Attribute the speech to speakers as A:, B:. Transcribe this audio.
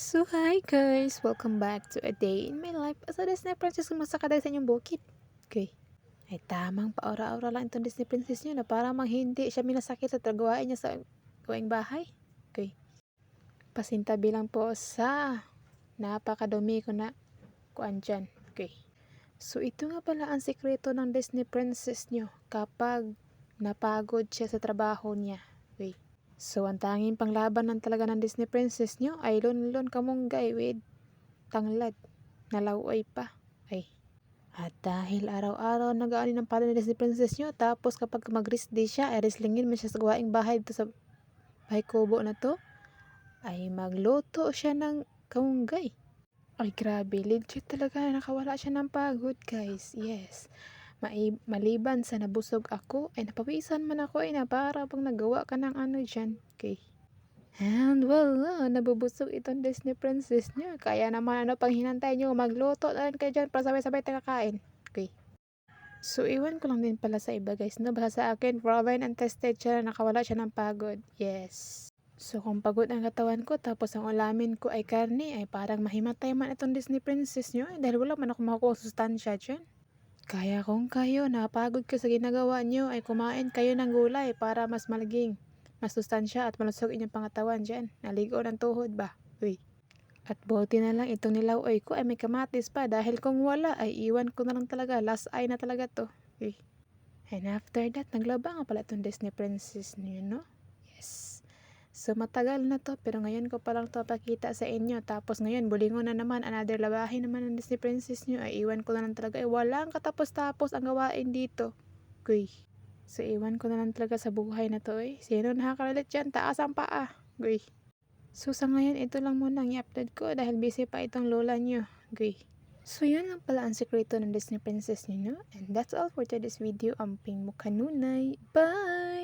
A: So hi guys! Welcome back to a day in my life as a Disney princess kung masakaday sa inyong bukid. Okay. Ay tamang paura-aura lang itong Disney princess niyo na para mang hindi siya minasakit sa tagawain niya sa gawaing bahay. Okay. Pasintabi lang po sa napakadumi ko na kuan dyan. Okay. So ito nga pala ang sikreto ng Disney princess niyo kapag napagod siya sa trabaho niya. So, ang tanging panglaban ng talaga ng Disney princess nyo ay lon-lon kamunggay with tanglad. Nalaway pa. Ay. At dahil araw-araw nag-aani ng pala ng Disney princess nyo, tapos kapag mag-rest day siya, ay reslingin mo siya sa gawaing bahay dito sa bahay kubo na to, ay magluto siya ng kamunggay. Ay grabe, legit talaga nakawala siya ng pagod guys. Yes. Maliban sa nabusog ako, ay napawisan man ako ay na para pang nagawa ka ng ano dyan. Okay. And wala, nabubusog itong Disney princess niya. Kaya naman ano pang hinantay niyo, magluto na rin kayo dyan para sabay-sabay tayo kakain. Okay. So, iwan ko lang din pala sa iba guys. No, baka sa akin, proven and tested siya na nakawala siya ng pagod. Yes. So, kung pagod ang katawan ko, tapos ang ulamin ko ay karne, ay parang mahimatay man itong Disney princess niyo. Eh, dahil wala man ako makukuha sustansya dyan. Kaya kung kayo napagod ko sa ginagawa nyo ay kumain kayo ng gulay para mas malaging, mas sustansya at malusog inyong pangatawan dyan. Naligo ng tuhod ba? Uy. At buti na lang itong nilaw-oy ko ay may kamatis pa dahil kung wala ay iwan ko na lang talaga. Last eye na talaga to. Uy. And after that, naglaba nga pala itong Disney princess niyo, no? So matagal na to pero ngayon ko pa lang to pakita sa inyo. Tapos ngayon bulingon na naman another labahin naman ng Disney princess nyo. Ay iwan ko na lang talaga. Ay walang katapos-tapos ang gawain dito. Guy. So iwan ko na lang talaga sa buhay na to eh. Sino nakakalalit dyan? Taas ang paa. Guy. So sa ngayon ito lang muna ang i-upload ko dahil busy pa itong lola nyo. Guy. So yun lang pala ang sekreto ng Disney princess nyo no? And that's all for today's video. Amping mo kanunay. Bye!